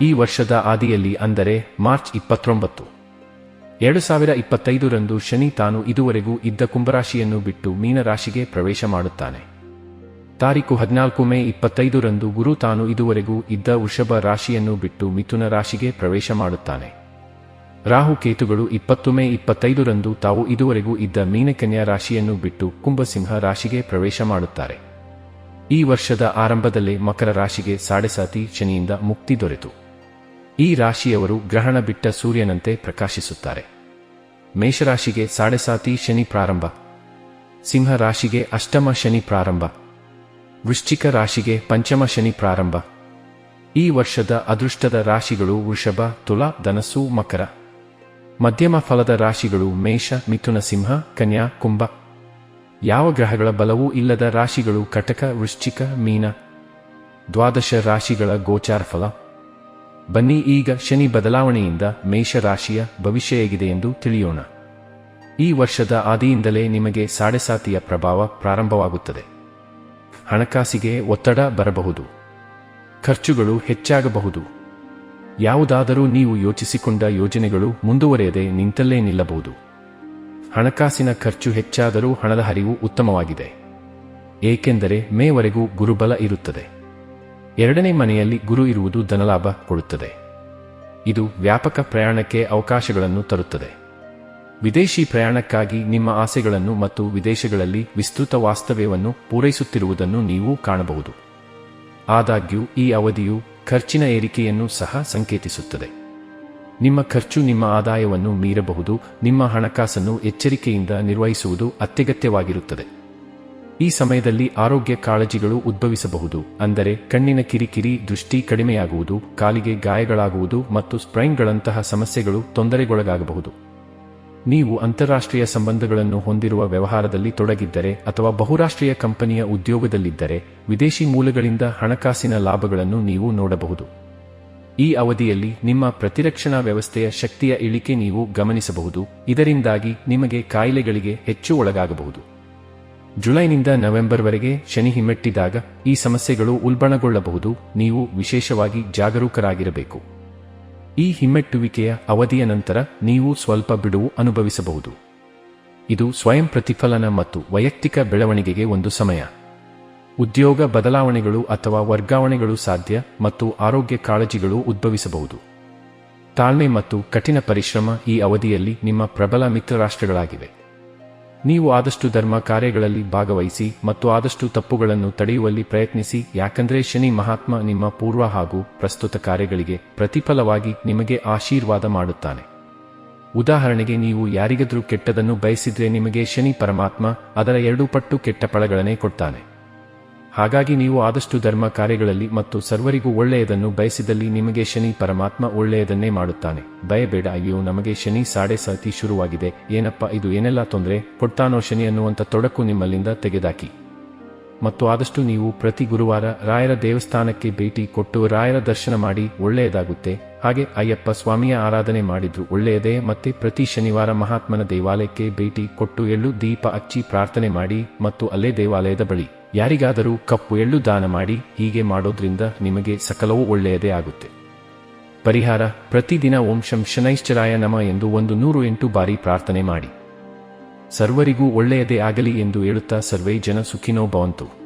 ಈ ವರ್ಷದ ಆದಿಯಲ್ಲಿ ಅಂದರೆ ಮಾರ್ಚ್ ಇಪ್ಪತ್ತೊಂಬತ್ತು. ಎರಡು ಸಾವಿರ ಇಪ್ಪತ್ತೈದರಂದು ಶನಿ ತಾನು ಇದುವರೆಗೂ ಇದ್ದ ಕುಂಭರಾಶಿಯನ್ನು ಬಿಟ್ಟು ಮೀನರಾಶಿಗೆ ಪ್ರವೇಶ ಮಾಡುತ್ತಾನೆ. ತಾರೀಕು ಹದಿನಾಲ್ಕು ಮೇ ಇಪ್ಪತ್ತೈದರಂದು ಗುರು ತಾನು ಇದುವರೆಗೂ ಇದ್ದ ವೃಷಭ ರಾಶಿಯನ್ನು ಬಿಟ್ಟು ಮಿಥುನ ರಾಶಿಗೆ ಪ್ರವೇಶ ಮಾಡುತ್ತಾನೆ. ರಾಹು ಕೇತುಗಳು ಇಪ್ಪತ್ತು ಮೇ ಇಪ್ಪತ್ತೈದರಂದು ತಾವು ಇದುವರೆಗೂ ಇದ್ದ ಮೀನಕನ್ಯಾ ರಾಶಿಯನ್ನು ಬಿಟ್ಟು ಕುಂಭಸಿಂಹ ರಾಶಿಗೆ ಪ್ರವೇಶ ಮಾಡುತ್ತಾರೆ. ಈ ವರ್ಷದ ಆರಂಭದಲ್ಲೇ ಮಕರ ರಾಶಿಗೆ ಸಾಡೆಸಾತಿ ಶನಿಯಿಂದ ಮುಕ್ತಿ ದೊರೆತು. ಈ ರಾಶಿಯವರು ಗ್ರಹಣ ಬಿಟ್ಟ ಸೂರ್ಯನಂತೆ ಪ್ರಕಾಶಿಸುತ್ತಾರೆ. ಮೇಷರಾಶಿಗೆ ಸಾಡೆಸಾತಿ ಶನಿ ಪ್ರಾರಂಭ. ಸಿಂಹ ರಾಶಿಗೆ ಅಷ್ಟಮ ಶನಿ ಪ್ರಾರಂಭ. ವೃಶ್ಚಿಕ ರಾಶಿಗೆ ಪಂಚಮ ಶನಿ ಪ್ರಾರಂಭ. ಈ ವರ್ಷದ ಅದೃಷ್ಟದ ರಾಶಿಗಳು ವೃಷಭ, ತುಲಾ ಧನಸು ಮಕರ. ಮಧ್ಯಮ ಫಲದ ರಾಶಿಗಳು ಮೇಷ, ಮಿಥುನ ಸಿಂಹ, ಕನ್ಯಾ, ಕುಂಭ. ಯಾವ ಗ್ರಹಗಳ ಬಲವೂ ಇಲ್ಲದ ರಾಶಿಗಳು ಕಟಕ, ವೃಶ್ಚಿಕ, ಮೀನ. ದ್ವಾದಶ ರಾಶಿಗಳ ಗೋಚಾರ ಫಲ ಬನ್ನಿ ಈಗ ಶನಿ ಬದಲಾವಣೆಯಿಂದ ಮೇಷ ರಾಶಿಯ ಭವಿಷ್ಯ ಹೇಗಿದೆ ಎಂದು ತಿಳಿಯೋಣ. ಈ ವರ್ಷದ ಆದಿಯಿಂದಲೇ ನಿಮಗೆ ಸಾಡೆಸಾತಿಯ ಪ್ರಭಾವ ಪ್ರಾರಂಭವಾಗುತ್ತದೆ. ಹಣಕಾಸಿಗೆ ಒತ್ತಡ ಬರಬಹುದು. ಖರ್ಚುಗಳು ಹೆಚ್ಚಾಗಬಹುದು. ಯಾವುದಾದರೂ ನೀವು ಯೋಚಿಸಿಕೊಂಡ ಯೋಜನೆಗಳು ಮುಂದುವರೆಯದೆ ನಿಂತಲ್ಲೇ ನಿಲ್ಲಬಹುದು. ಹಣಕಾಸಿನ ಖರ್ಚು ಹೆಚ್ಚಾದರೂ ಹಣದ ಹರಿವು ಉತ್ತಮವಾಗಿದೆ. ಏಕೆಂದರೆ ಮೇವರೆಗೂ ಗುರುಬಲ ಇರುತ್ತದೆ. ಎರಡನೇ ಮನೆಯಲ್ಲಿ ಗುರು ಇರುವುದು ಧನಲಾಭ ಕೊಡುತ್ತದೆ. ಇದು ವ್ಯಾಪಕ ಪ್ರಯಾಣಕ್ಕೆ ಅವಕಾಶಗಳನ್ನು ತರುತ್ತದೆ. ವಿದೇಶಿ ಪ್ರಯಾಣಕ್ಕಾಗಿ ನಿಮ್ಮ ಆಸೆಗಳನ್ನು ಮತ್ತು ವಿದೇಶಗಳಲ್ಲಿ ವಿಸ್ತೃತ ವಾಸ್ತವ್ಯವನ್ನು ಪೂರೈಸುತ್ತಿರುವುದನ್ನು ನೀವು ಕಾಣಬಹುದು. ಆದಾಗ್ಯೂ, ಈ ಅವಧಿಯು ಖರ್ಚಿನ ಏರಿಕೆಯನ್ನು ಸಹ ಸಂಕೇತಿಸುತ್ತದೆ. ನಿಮ್ಮ ಖರ್ಚು ನಿಮ್ಮ ಆದಾಯವನ್ನು ಮೀರಬಹುದು, ನಿಮ್ಮ ಹಣಕಾಸನ್ನು ಎಚ್ಚರಿಕೆಯಿಂದ ನಿರ್ವಹಿಸುವುದು ಅತ್ಯಗತ್ಯವಾಗಿರುತ್ತದೆ. ಈ ಸಮಯದಲ್ಲಿ ಆರೋಗ್ಯ ಕಾಳಜಿಗಳು ಉದ್ಭವಿಸಬಹುದು. ಅಂದರೆ ಕಣ್ಣಿನ ಕಿರಿಕಿರಿ, ದೃಷ್ಟಿ ಕಡಿಮೆಯಾಗುವುದು, ಕಾಲಿಗೆ ಗಾಯಗಳಾಗುವುದು ಮತ್ತು ಸ್ಪ್ರೈನ್ಗಳಂತಹ ಸಮಸ್ಯೆಗಳು ತೊಂದರೆಗೊಳಗಾಗಬಹುದು. ನೀವು ಅಂತಾರಾಷ್ಟ್ರೀಯ ಸಂಬಂಧಗಳನ್ನು ಹೊಂದಿರುವ ವ್ಯವಹಾರದಲ್ಲಿ ತೊಡಗಿದ್ದರೆ ಅಥವಾ ಬಹುರಾಷ್ಟ್ರೀಯ ಕಂಪನಿಯ ಉದ್ಯೋಗದಲ್ಲಿದ್ದರೆ ವಿದೇಶಿ ಮೂಲಗಳಿಂದ ಹಣಕಾಸಿನ ಲಾಭಗಳನ್ನು ನೀವು ನೋಡಬಹುದು. ಈ ಅವಧಿಯಲ್ಲಿ ನಿಮ್ಮ ಪ್ರತಿರಕ್ಷಣಾ ವ್ಯವಸ್ಥೆಯ ಶಕ್ತಿಯ ಇಳಿಕೆ ನೀವು ಗಮನಿಸಬಹುದು. ಇದರಿಂದಾಗಿ ನಿಮಗೆ ಕಾಯಿಲೆಗಳಿಗೆ ಹೆಚ್ಚು ಒಳಗಾಗಬಹುದು. ಜುಲೈನಿಂದ ನವೆಂಬರ್ವರೆಗೆ ಶನಿ ಹಿಮ್ಮೆಟ್ಟಿದಾಗ ಈ ಸಮಸ್ಯೆಗಳು ಉಲ್ಬಣಗೊಳ್ಳಬಹುದು, ನೀವು ವಿಶೇಷವಾಗಿ ಜಾಗರೂಕರಾಗಿರಬೇಕು. ಈ ಹಿಮ್ಮೆಟ್ಟುವಿಕೆಯ ಅವಧಿಯ ನಂತರ ನೀವು ಸ್ವಲ್ಪ ಬಿಡುವು ಅನುಭವಿಸಬಹುದು. ಇದು ಸ್ವಯಂ ಪ್ರತಿಫಲನ ಮತ್ತು ವೈಯಕ್ತಿಕ ಬೆಳವಣಿಗೆಗೆ ಒಂದು ಸಮಯ. ಉದ್ಯೋಗ ಬದಲಾವಣೆಗಳು ಅಥವಾ ವರ್ಗಾವಣೆಗಳು ಸಾಧ್ಯ ಮತ್ತು ಆರೋಗ್ಯ ಕಾಳಜಿಗಳು ಉದ್ಭವಿಸಬಹುದು. ತಾಳ್ಮೆ ಮತ್ತು ಕಠಿಣ ಪರಿಶ್ರಮ ಈ ಅವಧಿಯಲ್ಲಿ ನಿಮ್ಮ ಪ್ರಬಲ ಮಿತ್ರರಾಷ್ಟ್ರಗಳಾಗಿವೆ. ನೀವು ಆದಷ್ಟು ಧರ್ಮ ಕಾರ್ಯಗಳಲ್ಲಿ ಭಾಗವಹಿಸಿ ಮತ್ತು ಆದಷ್ಟು ತಪ್ಪುಗಳನ್ನು ತಡೆಯುವಲ್ಲಿ ಪ್ರಯತ್ನಿಸಿ, ಯಾಕಂದ್ರೆ ಶನಿ ಮಹಾತ್ಮ ನಿಮ್ಮ ಪೂರ್ವ ಹಾಗೂ ಪ್ರಸ್ತುತ ಕಾರ್ಯಗಳಿಗೆ ಪ್ರತಿಫಲವಾಗಿ ನಿಮಗೆ ಆಶೀರ್ವಾದ ಮಾಡುತ್ತಾನೆ. ಉದಾಹರಣೆಗೆ ನೀವು ಯಾರಿಗಾದರೂ ಕೆಟ್ಟದನ್ನು ಬಯಸಿದ್ರೆ ನಿಮಗೆ ಶನಿ ಪರಮಾತ್ಮ ಅದರ ಎರಡು ಪಟ್ಟು ಕೆಟ್ಟ ಫಲಗಳನ್ನೇ ಕೊಡ್ತಾನೆ. ಹಾಗಾಗಿ ನೀವು ಆದಷ್ಟು ಧರ್ಮ ಕಾರ್ಯಗಳಲ್ಲಿ ಮತ್ತು ಸರ್ವರಿಗೂ ಒಳ್ಳೆಯದನ್ನು ಬಯಸಿದಲ್ಲಿ ನಿಮಗೆ ಶನಿ ಪರಮಾತ್ಮ ಒಳ್ಳೆಯದನ್ನೇ ಮಾಡುತ್ತಾನೆ. ಭಯಬೇಡ, ಅಯ್ಯೋ, ನಮಗೆ ಶನಿ ಸಾಡೆ ಸಾತಿ ಶುರುವಾಗಿದೆ. ಏನಪ್ಪ ಇದು ಏನೆಲ್ಲ ತೊಂದರೆ? ಕೊಡ್ತಾನೋ ಶನಿ ಅನ್ನುವಂಥ ತೊಡಕು ನಿಮ್ಮಲ್ಲಿಂದ ತೆಗೆದಾಕಿ. ಮತ್ತು ಆದಷ್ಟು ನೀವು ಪ್ರತಿ ಗುರುವಾರ ರಾಯರ ದೇವಸ್ಥಾನಕ್ಕೆ ಭೇಟಿ ಕೊಟ್ಟು ರಾಯರ ದರ್ಶನ ಮಾಡಿ ಒಳ್ಳೆಯದಾಗುತ್ತೆ. ಹಾಗೆ ಅಯ್ಯಪ್ಪ ಸ್ವಾಮಿಯ ಆರಾಧನೆ ಮಾಡಿದ್ರು, ಒಳ್ಳೆಯದೇ. ಮತ್ತೆ ಪ್ರತಿ ಶನಿವಾರ ಮಹಾತ್ಮನ ದೇವಾಲಯಕ್ಕೆ ಭೇಟಿ ಕೊಟ್ಟು ಎಳ್ಳು ದೀಪ ಹಚ್ಚಿ ಪ್ರಾರ್ಥನೆ ಮಾಡಿ ಮತ್ತು ಅಲ್ಲೇ ದೇವಾಲಯದ ಬಳಿ. ಯಾರಿಗಾದರೂ ಕಪ್ಪು ಎಳ್ಳು ದಾನ ಮಾಡಿ ಹೀಗೆ ಮಾಡೋದ್ರಿಂದ ನಿಮಗೆ ಸಕಲವೂ ಒಳ್ಳೆಯದೇ ಆಗುತ್ತೆ. ಪರಿಹಾರ, ಪ್ರತಿದಿನ ಓಂ ಶಂ ಶನೈಶ್ಚರಾಯ ನಮ ಎಂದು ಒಂದು ನೂರು ಎಂಟು ಬಾರಿ ಪ್ರಾರ್ಥನೆ ಮಾಡಿ. ಸರ್ವರಿಗೂ ಒಳ್ಳೆಯದೇ ಆಗಲಿ ಎಂದು ಹೇಳುತ್ತಾ ಸರ್ವೇ ಜನ ಸುಖಿನೋ ಭವಂತು.